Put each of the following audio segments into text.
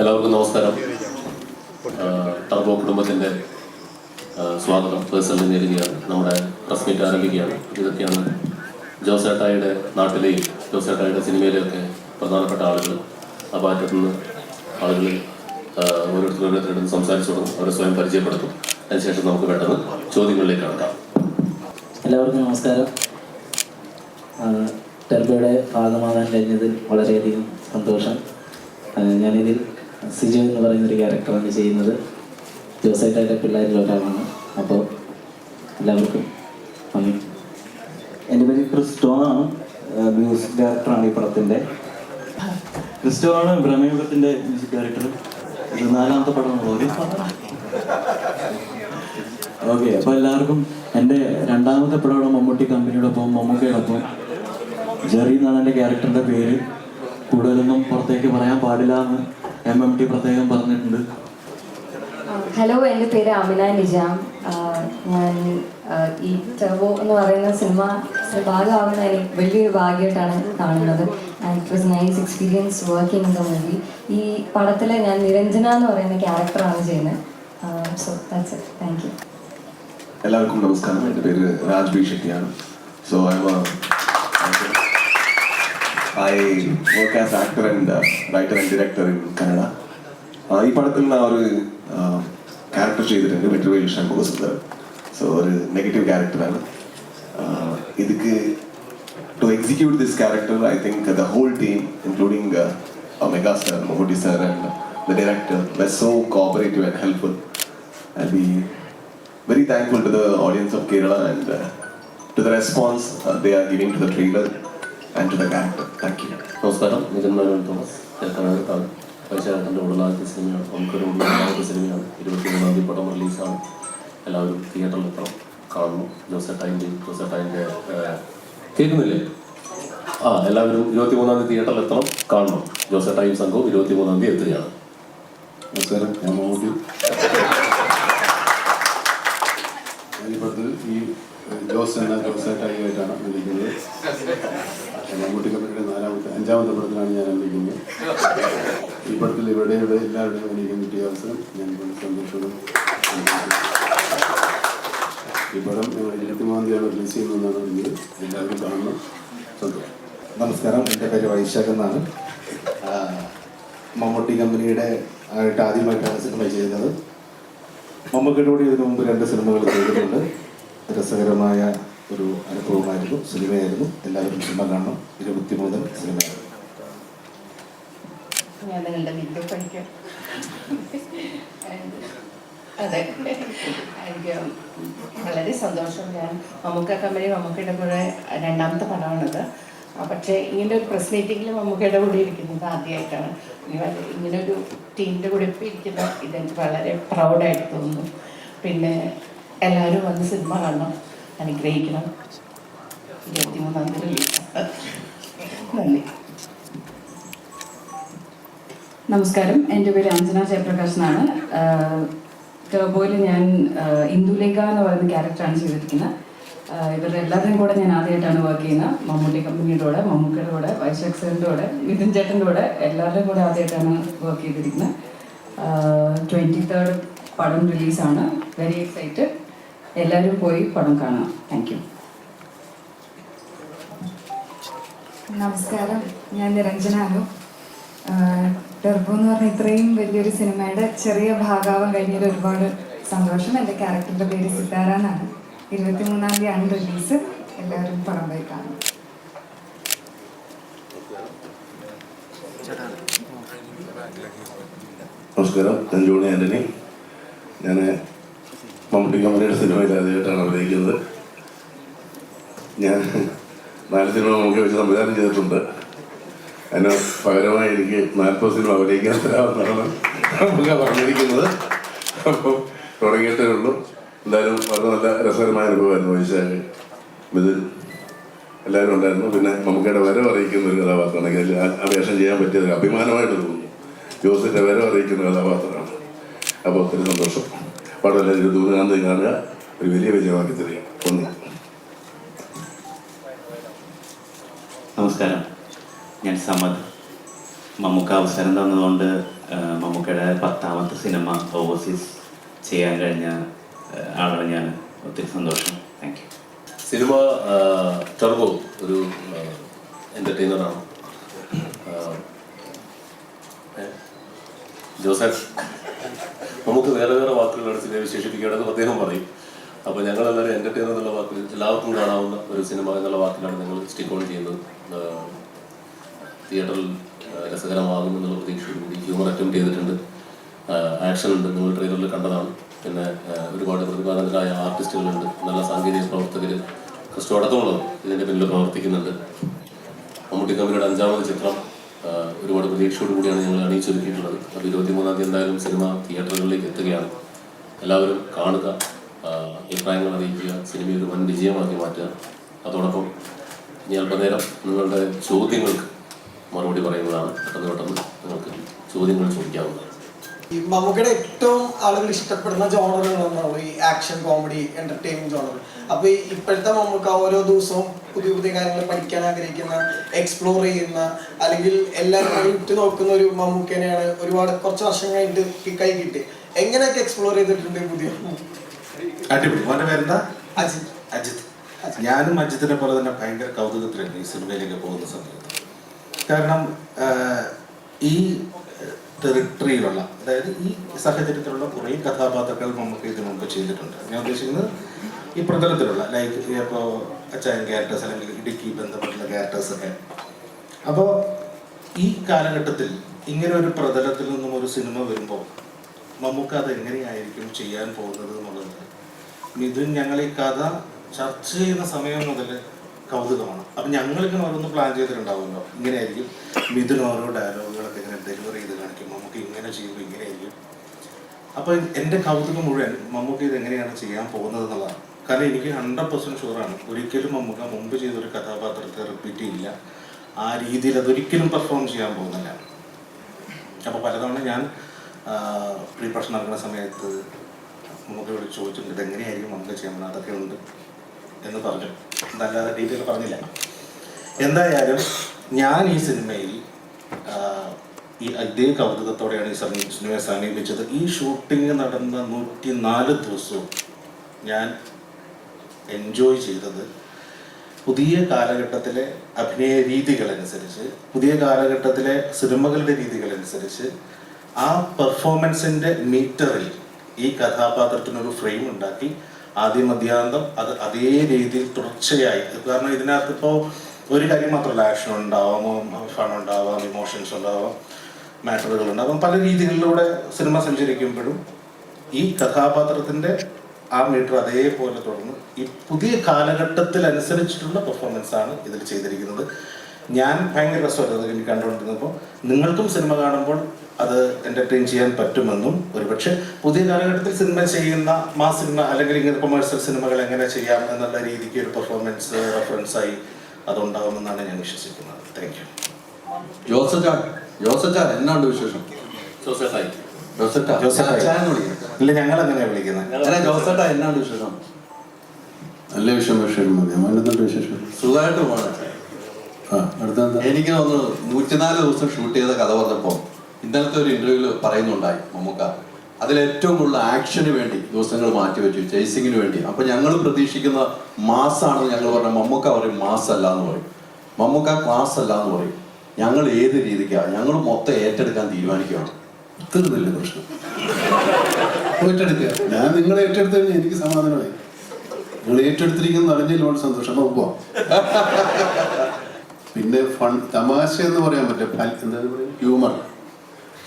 എല്ലാവർക്കും നമസ്കാരം. ടർബോ കുടുംബത്തിന്റെ സ്വാഗതം. പേഴ്സണലി നേരുകയാണ്. നമ്മുടെ പ്രസ് മീറ്റ് ആരംഭിക്കുകയാണ്. ഇതൊക്കെയാണ് ജോസേട്ടായുടെ നാട്ടിലെയും ജോസേട്ടായുടെ സിനിമയിലെയൊക്കെ പ്രധാനപ്പെട്ട ആളുകൾ. ഭാഗത്തു നിന്ന് ആളുകൾ ഓരോരുത്തരും ഓരോരുത്തരും സംസാരിച്ചു തുടങ്ങും അവരെ സ്വയം പരിചയപ്പെടുത്തും. അതിനുശേഷം നമുക്ക് പെട്ടെന്ന് ചോദ്യങ്ങളിലേക്ക് കടക്കാം. എല്ലാവർക്കും നമസ്കാരം. ടെർബയുടെ ഭാഗമാകാൻ കഴിഞ്ഞതിൽ വളരെയധികം സന്തോഷം. ഞാനിതിൽ സിജു എന്ന് പറയുന്ന ഒരു ക്യാരക്ടറാണ് ചെയ്യുന്നത്. ജോസൈറ്റായിട്ട് പിള്ളേരിൽ ഒരാളാണ് അപ്പോൾ എല്ലാവർക്കും നന്ദി. എന്റെ പേര് ക്രിസ്റ്റോ ആണ് മ്യൂസിക് ഡയറക്ടറാണ് ഈ പടത്തിന്റെ. ക്രിസ്റ്റോ ആണ് ഭ്രമയുഗത്തിന്റെ മ്യൂസിക് ഡയറക്ടർ ഇത് നാലാമത്തെ പടമാണ് ഒരു ഓക്കെ അപ്പോൾ എല്ലാവർക്കും എന്റെ രണ്ടാമത്തെ പടമാണ് മമ്മൂട്ടി കമ്പനിയോടൊപ്പം മമ്മൂക്കയോടൊപ്പം ജെറി എന്നാണ് എന്റെ ക്യാരക്ടറിന്റെ പേര്. കൂടുതലൊന്നും പുറത്തേക്ക് പറയാൻ പാടില്ല എന്ന് എം എം ടി പ്രത്യേകം പറഞ്ഞിട്ടുണ്ട്. ഹലോ എന്റെ പേര് അമിന നിജാം. ഞാൻ ഈ ടെർവോ എന്ന് പറയുന്ന സിനിമ ഭാഗമാകുന്ന എനിക്ക് വലിയൊരു ഭാഗ്യമായിട്ടാണ് കാണുന്നത്. And it was nice experience working in the movie ഈ പടത്തിൽ ഞാൻ നിരഞ്ജന എന്ന് പറയുന്ന ക്യാരക്ടറാണ് ചെയ്യുന്നത്. So that's it thank you എല്ലാവർക്കും നമസ്കാരം. എന്റെ പേര് Raj B ഷെട്ടിയാണ്. So I I work as actor and writer and director in Kannada ഈ പടത്തിൽ ഞാൻ ഒരു ക്യാരക്ടർ ചെയ്തിട്ടുണ്ട് വെട്ടുവേൽ ശങ്കു സുന്ദർ സോ ഒരു നെഗറ്റീവ് ക്യാരക്ടറാണ് ഇതിക്ക് to execute this character I think the whole team including megastar Mammootty sir and the director were so cooperative and helpful I be very thankful to the audience of Kerala and to the response they are giving to the trailer and to the character. Thank you. നമസ്കാരം. Nitin Menon Thomas. ചേർക്കനാണ് വൈശാഖന്റെ ഉടലാദ്യ സിനിമയാണ്. നമുക്കൊരു ഉടലാദ്യ സിനിമയാണ്. ഇരുപത്തി മൂന്നാം തീയതി പടം റിലീസാണ്. എല്ലാവരും തിയേറ്ററിൽ എത്തണം. കാണുന്നു. ജോസേട്ടായിന്റെയും ജോസെട്ടായിന്റെ കേൾക്കുന്നില്ലേ? ആ എല്ലാവരും ഇരുപത്തി മൂന്നാം തീയതി തിയേറ്ററിൽ എത്തണം. കാണണം. ടൈം സംഘവും ഇരുപത്തി മൂന്നാം തീയതി എത്തുകയാണ്. നമസ്കാരം. ഞാൻ ഈ പടത്തിൽ ഈ ഏഹ്, ജോസ് എന്ന ജോസായിട്ടായിട്ടാണ് വിളിക്കുന്നത് മമ്മൂട്ടി കമ്പനിയുടെ നാലാമത്തെ അഞ്ചാമത്തെ പടത്തിലാണ് ഞാൻ അഭിനയിക്കുന്നത് ഈ പടത്തിൽ ഇവിടെ ഇവിടെ എല്ലാവരുടെയും അഭിനയിക്കാൻ കിട്ടിയ അവസരം ഞാൻ സന്തോഷവും ഈ പടം ഇരുപത്തിമൂന്നാം തീയതിയാണ് റിലീസ് ചെയ്യുന്നതെന്നാണ് പറഞ്ഞത് എല്ലാവരും കാണണം. സന്തോഷം. നമസ്കാരം. എന്റെ പേര് വൈശാഖ് എന്നാണ്. മമ്മൂട്ടി കമ്പനിയുടെ ആയിട്ട് ആദ്യമായിട്ടാണ് സിനിമ ചെയ്യുന്നത്. മമ്മൂക്കിയുടെ കൂടി ഇതിനു മുമ്പ് രണ്ട് സിനിമകൾ ചെയ്തിട്ടുണ്ട്. രസകരമായ ഒരു അനുഭവമായിരുന്നു സിനിമയായിരുന്നു. എല്ലാവരും സിനിമ കാണണം. ഇരുപത്തി മൂന്ന് സിനിമയായിരുന്നു അതെ. എനിക്ക് വളരെ സന്തോഷം. ഞാൻ മമ്മൂക്ക കമ്പനി മമ്മൂക്കയുടെ കൂടെ രണ്ടാമത്തെ പടമാണിത്. പക്ഷേ ഇങ്ങനെ ഒരു പ്രസ് മീറ്റിങ്ങിൽ മമ്മൂക്കയുടെ കൂടെ ഇരിക്കുന്നത് ആദ്യമായിട്ടാണ് ഇങ്ങനെ ഒരു ടീമിന്റെ കൂടെ ഇപ്പോൾ ഇരിക്കുന്ന ഇതെനിക്ക് വളരെ പ്രൗഡായിട്ട് തോന്നുന്നു. പിന്നെ എല്ലാവരും വന്ന് സിനിമ കാണണം. അനുഗ്രഹിക്കണം. ഇരുപത്തിമൂന്നാം തീയതി നന്ദി. നമസ്കാരം. എന്റെ പേര് അഞ്ജന ജയപ്രകാശ് എന്നാണ് ടർബോയിൽ ഞാൻ ഇന്ദുലേഖ എന്ന് പറയുന്ന ക്യാരക്ടറാണ് ചെയ്തിരിക്കുന്നത്. ഇവരുടെ എല്ലാവരുടെയും കൂടെ ഞാൻ ആദ്യമായിട്ടാണ് വർക്ക് ചെയ്യുന്നത്. മമ്മൂട്ടി കമ്പനിയുടെ കൂടെ മമ്മൂക്കയുടെ കൂടെ വൈശാഖ് സാറിന്റെ കൂടെ മിഥുൻ ചേട്ടന്റെ കൂടെ എല്ലാവരുടെയും കൂടെ ആദ്യമായിട്ടാണ് വർക്ക് ചെയ്തിരിക്കുന്നത്. ട്വന്റി തേർഡ് പടം റിലീസാണ് വെരി എക്സൈറ്റഡ് എല്ലാവരും പോയി പടം കാണാം. താങ്ക് യു നമസ്കാരം. ഞാൻ നിരഞ്ജനാനു ടെർബോ എന്ന് പറഞ്ഞ ഇത്രയും വലിയൊരു സിനിമയുടെ ചെറിയ ഭാഗാവം കഴിഞ്ഞതിൽ ഒരുപാട് സന്തോഷം. എന്റെ ക്യാരക്ടറിന്റെ പേര് സിത്താര എന്നാണ് ഇരുപത്തി മൂന്നാം ആണ് റിലീസ്. എല്ലാവരും പടം പോയി കാണും. നമസ്കാരം. ഞാൻ ജോണി ആന്റണി. ഞാൻ മമ്മൂട്ടി കമ്പനിയുടെ സിനിമയിൽ ആദ്യമായിട്ടാണ് അഭിനയിക്കുന്നത്. ഞാൻ നാല് സിനിമ നമുക്ക് വെച്ച് സംവിധാനം ചെയ്തിട്ടുണ്ട്. അതിന് പകരമായി എനിക്ക് നാൽപ്പത് സിനിമ അഭിനയിക്കാൻ തരാമെന്നാണ് പറഞ്ഞിരിക്കുന്നത്. അപ്പോൾ തുടങ്ങിയിട്ടേ ഉള്ളൂ. എന്തായാലും വളരെ നല്ല രസകരമായ അനുഭവമായിരുന്നു വൈശാഖ് മിഥുൻ എല്ലാവരും ഉണ്ടായിരുന്നു. പിന്നെ മമ്മൂക്കയുടെ വരവ് അറിയിക്കുന്ന ഒരു കഥാപാത്രമാണ്. അതിൽ ആ ചെയ്യാൻ പറ്റിയത് അഭിമാനമായിട്ട് തോന്നുന്നു. ജോസിന്റെ വരവ് അറിയിക്കുന്ന കഥാപാത്രമാണ്. അപ്പോൾ ഒത്തിരി സന്തോഷം. പടം എല്ലാവരും ഇരുപത്തി തീയതി കാണുക. ഒരു വലിയ വിജയമാക്കി തരിക ഒന്ന്. നമസ്കാരം. ഞാൻ സമദ്. മമ്മൂക്ക അവസരം തന്നതുകൊണ്ട് മമ്മൂക്കയുടെ പത്താമത്തെ സിനിമ ഓവർസീസ് ചെയ്യാൻ കഴിഞ്ഞ ആളാണ് ഞാൻ. ഒത്തിരി സന്തോഷം. താങ്ക് യു സിനിമ ടർബോ ഒരു എന്റർടൈനറാണ് ജോസഫ്? നമുക്ക് വേറെ വേറെ വാക്കുകളാണ് സിനിമയെ വിശേഷിപ്പിക്കേണ്ടത് അദ്ദേഹം പറയും. അപ്പോൾ ഞങ്ങളെല്ലാവരും എന്റർടൈനർ എന്നുള്ള വാക്കിൽ എല്ലാവർക്കും കാണാവുന്ന ഒരു സിനിമ എന്നുള്ള വാക്കിലാണ് ഞങ്ങൾ സ്റ്റിക്കോൺ ചെയ്യുന്നത്. തിയേറ്ററിൽ രസകരമാകും എന്നുള്ള പ്രതീക്ഷയോടുകൂടി ഹ്യൂമർ അറ്റംപ്റ്റ് ചെയ്തിട്ടുണ്ട്. ആക്ഷൻ ഉണ്ട്. നിങ്ങൾ ട്രെയിലറിൽ കണ്ടതാണ്. പിന്നെ ഒരുപാട് പ്രതിഭാതരായ ആർട്ടിസ്റ്റുകളുണ്ട് നല്ല സാങ്കേതിക പ്രവർത്തകർ ക്രിസ്റ്റോ അടക്കമുള്ളവർ ഇതിന്റെ പിന്നിൽ പ്രവർത്തിക്കുന്നുണ്ട്. മമ്മൂട്ടി കമ്പനിയുടെ അഞ്ചാമത് ചിത്രം ഒരുപാട് പ്രതീക്ഷയോട് കൂടിയാണ് ഞങ്ങൾ അണിയിച്ചൊരുക്കിയിട്ടുള്ളത്. അപ്പോൾ ഇരുപത്തിമൂന്നാം തീയതി എന്തായാലും സിനിമ തിയേറ്ററുകളിലേക്ക് എത്തുകയാണ്. എല്ലാവരും കാണുക അഭിപ്രായങ്ങൾ അറിയിക്കുക സിനിമ ഒരു വൻ വിജയമാക്കി മാറ്റുക. അതോടൊപ്പം ഇനി അല്പനേരം നിങ്ങളുടെ ചോദ്യങ്ങൾക്ക് മറുപടി പറയുന്നതാണ്. പെട്ടെന്ന് പെട്ടെന്ന് നിങ്ങൾക്ക് ചോദ്യങ്ങൾ ചോദിക്കാവുന്നതാണ്. ഈ മമ്മൂക്കയുടെ ഏറ്റവും ആളുകൾ ഇഷ്ടപ്പെടുന്ന ജോണറുകളെന്നാണ് ഈ ആക്ഷൻ കോമഡി എന്റർടൈൻമെന്റ് ജോണർ അപ്പൊ ഇപ്പോഴത്തെ മമ്മൂക്ക ഓരോ ദിവസവും പുതിയ പുതിയ കാര്യങ്ങൾ പഠിക്കാൻ ആഗ്രഹിക്കുന്ന എക്സ്പ്ലോർ ചെയ്യുന്ന അല്ലെങ്കിൽ എല്ലാവരും ഇട്ട് നോക്കുന്ന ഒരു മമ്മൂക്കനെയാണ് ഒരുപാട് കുറച്ച് വർഷം കഴിഞ്ഞിട്ട് കൈ കിട്ടി. എങ്ങനെയൊക്കെ എക്സ്പ്ലോർ ചെയ്തിട്ടുണ്ട് പുതിയ? അടിപൊളി. അജിത്. അജിത്. ഞാനും അജിത്തിനെ പോലെ തന്നെ ഭയങ്കര കൗതുകത്തിലായിരുന്നു ഈ സിനിമയിലേക്ക് പോകുന്ന സമയത്ത്. കാരണം ഈ ടെറിട്ടറിയിലുള്ള അതായത് ഈ സാഹചര്യത്തിലുള്ള കുറേ കഥാപാത്രങ്ങൾ നമുക്ക് ഇതിനു മുമ്പ് ചെയ്തിട്ടുണ്ട്. ഞാൻ ഉദ്ദേശിക്കുന്നത് ഈ പ്രതലത്തിലുള്ള ലൈക്ക് ഇപ്പോൾ അച്ചായൻ ക്യാരക്ടേഴ്സ് അല്ലെങ്കിൽ ഇടുക്കി ബന്ധപ്പെട്ടുള്ള ക്യാരക്ടേഴ്സ് ഒക്കെ. അപ്പോൾ ഈ കാലഘട്ടത്തിൽ ഇങ്ങനെ ഒരു പ്രതലത്തിൽ നിന്നും ഒരു സിനിമ വരുമ്പോൾ നമുക്ക് അത് എങ്ങനെയായിരിക്കും ചെയ്യാൻ പോകുന്നത് എന്നുള്ളത്? മിഥുൻ ഞങ്ങൾ ഈ കഥ ചർച്ച ചെയ്യുന്ന സമയം മുതൽ കൗതുകമാണ്. അപ്പം ഞങ്ങൾക്ക് ഓരോന്ന് പ്ലാൻ ചെയ്തിട്ടുണ്ടാവുമല്ലോ. ഇങ്ങനെയായിരിക്കും. മിഥുൻ ഓരോ ഡയലോഗുകളൊക്കെ ഇങ്ങനെ ഡെലിവറി ചെയ്ത് കാണിക്കും. നമുക്ക് ഇങ്ങനെ ചെയ്യുമ്പോൾ ഇങ്ങനെയായിരിക്കും. അപ്പോൾ എന്റെ കൗതുകം മുഴുവൻ മമ്മൂക്ക് ഇത് എങ്ങനെയാണ് ചെയ്യാൻ പോകുന്നത് എന്നുള്ളതാണ്. കാരണം എനിക്ക് ഹൺഡ്രഡ് പെർസെന്റ് ഷുവറാണ് ഒരിക്കലും മമ്മൂക്ക മുമ്പ് ചെയ്തൊരു കഥാപാത്രത്തെ റിപ്പീറ്റ് ചെയ്യില്ല. ആ രീതിയിൽ അതൊരിക്കലും പെർഫോം ചെയ്യാൻ പോകുന്നില്ല. അപ്പോൾ പലതവണ ഞാൻ പ്രീപ്രഷൻ നടക്കുന്ന സമയത്ത് മമ്മൂക്കയോട് ചോദിച്ചിട്ടുണ്ട് ഇത് എങ്ങനെയായിരിക്കും നമുക്ക് ചെയ്യാൻ അതൊക്കെ ഉണ്ട്. എന്ന് പറഞ്ഞു. നല്ല ഡീറ്റെയിൽ പറഞ്ഞില്ല. എന്തായാലും ഞാൻ ഈ സിനിമയിൽ ഈ ഇതേ കൗതുകത്തോടെയാണ് ഈ സിനിമയെ സമീപിച്ചത്. ഈ ഷൂട്ടിംഗ് നടന്ന നൂറ്റി നാല് ദിവസവും ഞാൻ എൻജോയ് ചെയ്തത് പുതിയ കാലഘട്ടത്തിലെ അഭിനയ രീതികളനുസരിച്ച് പുതിയ കാലഘട്ടത്തിലെ സിനിമകളുടെ രീതികളനുസരിച്ച് ആ പെർഫോമൻസിന്റെ മീറ്ററിൽ ഈ കഥാപാത്രത്തിനൊരു ഫ്രെയിം ഉണ്ടാക്കി ആദ്യം മധ്യാന്തം അത് അതേ രീതിയിൽ തുടർച്ചയായി. കാരണം ഇതിനകത്ത് ഇപ്പോൾ ഒരു കാര്യം മാത്രമല്ല ആക്ഷൻ ഉണ്ടാവാം ഫൺ ഉണ്ടാവാം ഇമോഷൻസ് ഉണ്ടാവാം മാറ്ററുകൾ ഉണ്ടാവാം. പല രീതികളിലൂടെ സിനിമ സഞ്ചരിക്കുമ്പോഴും ഈ കഥാപാത്രത്തിന്റെ ആ മീറ്റർ അതേപോലെ തുടർന്ന് ഈ പുതിയ കാലഘട്ടത്തിൽ അനുസരിച്ചിട്ടുള്ള പെർഫോമൻസ് ആണ് ഇതിൽ ചെയ്തിരിക്കുന്നത്. ഞാൻ ഭയങ്കര രസമായിരുന്നു അത് എനിക്ക് കണ്ടുകൊണ്ടിരുന്നപ്പോൾ നിങ്ങൾക്കും സിനിമ കാണുമ്പോൾ അത് എന്റർടൈൻ ചെയ്യാൻ പറ്റുമെന്നും ഒരുപക്ഷെ പുതിയ കാലഘട്ടത്തിൽ സിനിമ ചെയ്യുന്ന മാ സിനിമ അല്ലെങ്കിൽ ഇങ്ങനെ കൊമേഴ്സ്യൽ സിനിമകൾ എങ്ങനെ ചെയ്യാം എന്നുള്ള രീതിക്ക് ഒരു പെർഫോമൻസ് റെഫറൻസ് ആയി അതുണ്ടാകുമെന്നാണ് ഞാൻ വിശ്വസിക്കുന്നത്. താങ്ക് യു ജോസച്ചാ ജോസച്ചാ എന്നാണ് വിശേഷം? ഇല്ല ഞങ്ങൾ അങ്ങനെയാണ് വിളിക്കുന്നത് ജോസേട്ടാ എന്നാണ്ട് വിശേഷം? നല്ല വിഷയം വിഷയം മതി. വിശേഷം? സുഖമായിട്ട് പോകണം എനിക്ക് തോന്നുന്നു നൂറ്റിനാല് ദിവസം ഷൂട്ട് ചെയ്ത കഥ പറഞ്ഞപ്പോൾ ഇന്നലത്തെ ഒരു ഇന്റർവ്യൂവിൽ പറയുന്നുണ്ടായി മമ്മൂക്ക. അതിൽ ഏറ്റവും കൂടുതൽ ആക്ഷന് വേണ്ടി ദിവസങ്ങൾ മാറ്റി വെച്ചു ചേസിങ്ങിന് വേണ്ടി. അപ്പൊ ഞങ്ങൾ പ്രതീക്ഷിക്കുന്ന മാസാണെന്ന് ഞങ്ങൾ പറഞ്ഞ മമ്മൂക്ക പറയും മാസ് അല്ല എന്ന് പറയും. മമ്മൂക്ക ക്ലാസ് അല്ല എന്ന് പറയും. ഞങ്ങൾ ഏത് രീതിക്കാണ് ഞങ്ങൾ മൊത്തം ഏറ്റെടുക്കാൻ തീരുമാനിക്കുകയാണ്. തീർന്നില്ല പ്രശ്നം. ഏറ്റെടുക്കുക. ഞാൻ നിങ്ങളെ ഏറ്റെടുത്തു കഴിഞ്ഞാൽ എനിക്ക് സമാധാനമായി. നിങ്ങൾ ഏറ്റെടുത്തിരിക്കുന്ന അറിഞ്ഞതിൽ വളരെ സന്തോഷം. അപ്പോൾ പോവാം. പിന്നെ ഫൺ തമാശ എന്ന് പറയാൻ പറ്റില്ല. എന്താ പറയുക? ഹ്യൂമർ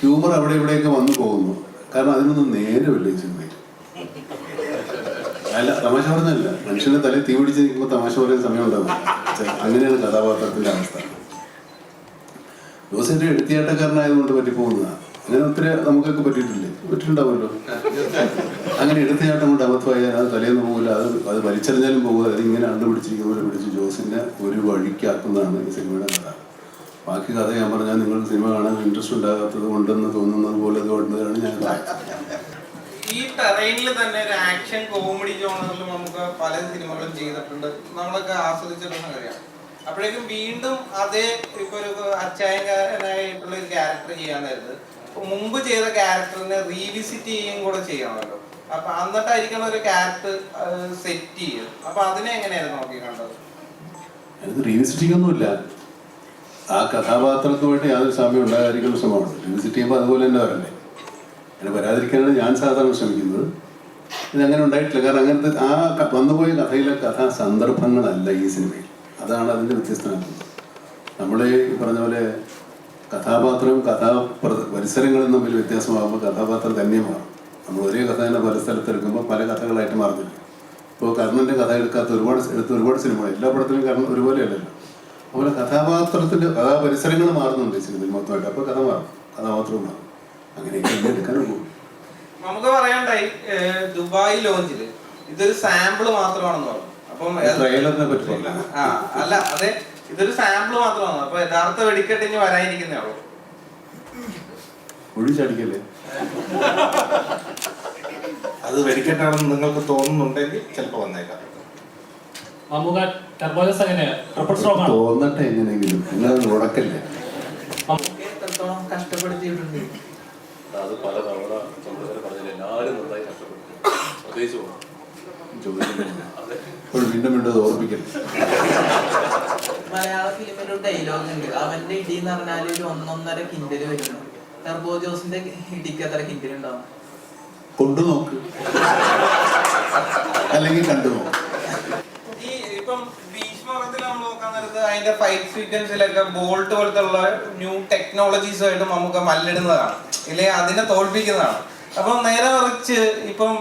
ഹ്യൂമർ അവിടെ ഇവിടെയൊക്കെ വന്നു പോകുന്നു. കാരണം അതിനൊന്നും നേരമില്ല ഈ സിനിമയിൽ അല്ല തമാശ പറഞ്ഞല്ല മനുഷ്യന്റെ തല തീ പിടിച്ച് നിൽക്കുമ്പോൾ തമാശ പറയാൻ സമയം ഉണ്ടാവും അങ്ങനെയാണ് കഥാപാത്രത്തിന്റെ അവസ്ഥ. ജോസിന്റെ എടുത്തിയാട്ടക്കാരനായതുകൊണ്ട് പറ്റിപ്പോകുന്നതാണ്. അങ്ങനെ ഒത്തിരി നമുക്കൊക്കെ പറ്റിയിട്ടില്ലേ? പറ്റിയിട്ടുണ്ടാവുമല്ലോ. അങ്ങനെ എടുത്തിയാട്ടം കൊണ്ട് അബദ്ധമായാൽ അത് തലേന്ന് പോകില്ല അത് അത് വലിച്ചെറിഞ്ഞാലും പോകില്ല അതിങ്ങനെ അണ്ടുപിടിച്ചിരിക്കുന്ന പോലെ പിടിച്ച് ജോസിനെ ഒരു വഴിക്കാക്കുന്നതാണ് ഈ സിനിമയുടെ കഥ. ബാക്കി കഥ ഞാൻ പറഞ്ഞാൽ നിങ്ങൾ സിനിമ കാണാൻ ഇൻട്രസ്റ്റ് ഉണ്ടാകാത്തത് കൊണ്ടെന്ന് തോന്നുന്നത് പോലെ അതുകൊണ്ടാണ് ഞാൻ ഈ ടെറൈനിൽ തന്നെ ഒരു ആക്ഷൻ കോമഡി ജോണറിൽ നമുക്ക് പല സിനിമകളും ചെയ്തിട്ടുണ്ട്. നമ്മളൊക്കെ ആസ്വദിച്ചിട്ടുള്ള കാര്യമാണ്. അപ്പോഴേക്കും വീണ്ടും അതേ ഇപ്പൊ ഒരു അച്ചായകാരനായിട്ടുള്ള ഒരു ക്യാരക്ടർ ചെയ്യാൻ നേരത്ത് മുമ്പ് ചെയ്ത ക്യാരക്ടറിനെ റീവിസിറ്റ് ചെയ്യുകയും കൂടെ ചെയ്യണമല്ലോ അപ്പൊ എന്നിട്ടായിരിക്കണം ഒരു ക്യാരക്ടർ സെറ്റ് ചെയ്യുക. അപ്പൊ അതിനെ എങ്ങനെയായിരുന്നു നോക്കി കണ്ടത്? ഇത് റീവിസിറ്റിംഗ് ആ കഥാപാത്രത്തുമായിട്ട് യാതൊരു സമയം ഉണ്ടാകാതിരിക്കുന്ന ശ്രമമാണ്. റീവിസിറ്റ് ചെയ്യുമ്പോൾ അതുപോലെ തന്നെ വരണ്ടേ? അങ്ങനെ വരാതിരിക്കാനാണ് ഞാൻ സാധാരണ ശ്രമിക്കുന്നത്. ഇതങ്ങനെ ഉണ്ടായിട്ടില്ല. കാരണം അങ്ങനത്തെ ആ വന്നുപോയ കഥയിലെ കഥാ സന്ദർഭങ്ങളല്ല ഈ സിനിമയിൽ. അതാണ് അതിന്റെ വ്യത്യസ്തമാക്കുന്നത് നമ്മൾ ഈ പറഞ്ഞ പോലെ കഥാപാത്രവും കഥാ പ്ര- പരിസരങ്ങളും തമ്മിൽ വ്യത്യാസമാകുമ്പോൾ കഥാപാത്രം തന്നെ മാറും നമ്മൾ ഒരേ കഥ തന്നെ പല സ്ഥലത്തെടുക്കുമ്പോൾ പല കഥകളായിട്ട് മാറുന്നില്ല. ഇപ്പോൾ കർണന്റെ കഥ എടുക്കാത്ത ഒരുപാട് എടുത്ത ഒരുപാട് സിനിമകൾ എല്ലാ പടത്തിലും കർണൻ ഒരുപോലെ അല്ലല്ലോ. അതുപോലെ കഥാപാത്രത്തിന്റെ കഥാപരിസരങ്ങൾ മാറുന്നുണ്ട് ഈ സിനിമയിൽ മൊത്തമായിട്ട്. അപ്പോൾ കഥ മാറും. കഥാപാത്രവും മാറും. അങ്ങനെയൊക്കെ എടുക്കാനും പോകും. നമുക്ക് പറയണ്ടായി ദുബായ് ലോഞ്ചിൽ ഇതൊരു സാമ്പിൾ മാത്രമാണെന്ന് പറഞ്ഞു. അപ്പം ട്രെയിലറിനെ പറ്റി ആ അല്ല അതെ ഇതൊരു സാമ്പിൾ മാത്രമാണ് അപ്പൊ യഥാർത്ഥ വെടിക്കെട്ട് ഇനി വരാനിരിക്കുന്നേ ഉള്ളൂ. ഒഴിച്ചടിക്കല്ലേ? അത് വെടിക്കെട്ടാണെന്ന് നിങ്ങൾക്ക് തോന്നുന്നുണ്ടെങ്കിൽ ചിലപ്പോൾ വന്നേക്കാം. തോന്നട്ടെ എങ്ങനെയെങ്കിലും. നിങ്ങൾ ഉടക്കല്ലേ എത്രത്തോളം കഷ്ടപ്പെടുത്തിയിട്ടുണ്ട്? അത് പല തവണ ചന്ദ്രശേഖരൻ പറഞ്ഞതിൽ എല്ലാവരും നന്നായി കഷ്ടപ്പെട്ടു പ്രത്യേകിച്ച് പോകണം ചോദിക്കുന്നില്ല ഇപ്പോൾ വീണ്ടും വീണ്ടും അത് മലയാള ഫിലിമിൽ ഒരു ഡയലോഗ് ഉണ്ട് അവന്റെ ഇടി എന്ന് പറഞ്ഞാൽ ഒരു ഒന്നൊന്നര കിൻഡൽ വരുന്നു. ടർബോ ജോസിന്റെ ഇടിക്ക് അത്ര കിൻഡൽ ഉണ്ടാവും. കൊണ്ടു നോക്ക്. അല്ലെങ്കിൽ കണ്ടു നോക്ക്. ഈ ഇപ്പം ഭീഷ്മത്തിൽ നമ്മൾ നോക്കാൻ നേരത്ത് അതിന്റെ ഫൈറ്റ് സീക്വൻസിലൊക്കെ ബോൾട്ട് പോലത്തെ ന്യൂ ന്യൂ ടെക്നോളജീസുമായിട്ട് നമുക്ക് മല്ലിടുന്നതാണ്. ഇല്ലെങ്കിൽ അതിനെ തോൽപ്പിക്കുന്നതാണ്. അപ്പം നേരെ മറിച്ച് ഇപ്പം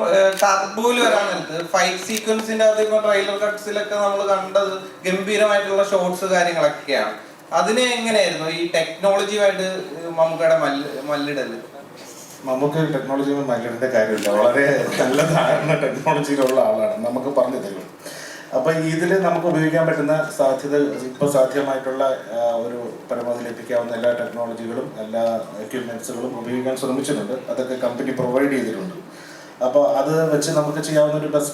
ടർബോയിൽ വരാൻ നേരത്ത് ഫൈറ്റ് സീക്വൻസിന്റെ അകത്ത് ഇപ്പം ട്രെയിലർ കട്ട്സിലൊക്കെ നമ്മൾ കണ്ടത് ഗംഭീരമായിട്ടുള്ള ഷോർട്സ് കാര്യങ്ങളൊക്കെയാണ്. അതിനെ എങ്ങനെയായിരുന്നു ഈ ടെക്നോളജിയുമായിട്ട് മമ്മൂക്കയുടെ മല്ല് മല്ലിടൽ? നമുക്ക് ടെക്നോളജി മല്ലിടേണ്ട കാര്യമില്ല. വളരെ നല്ല ധാരണ ടെക്നോളജിയിലുള്ള ആളാണ്. നമുക്ക് പറഞ്ഞു തരും. അപ്പൊ ഇതിൽ നമുക്ക് ഉപയോഗിക്കാൻ പറ്റുന്ന സാധ്യത ഇപ്പൊ സാധ്യമായിട്ടുള്ള ഒരു പരമാവധി ലഭിക്കാവുന്ന എല്ലാ ടെക്നോളജികളും എല്ലാ എക്യുപ്മെന്റ്സുകളും ഉപയോഗിക്കാൻ ശ്രമിച്ചിട്ടുണ്ട്. അതൊക്കെ കമ്പനി പ്രൊവൈഡ് ചെയ്തിട്ടുണ്ട്. അപ്പോൾ അത് വെച്ച് നമുക്ക് ചെയ്യാവുന്ന ഒരു ബെസ്റ്റ്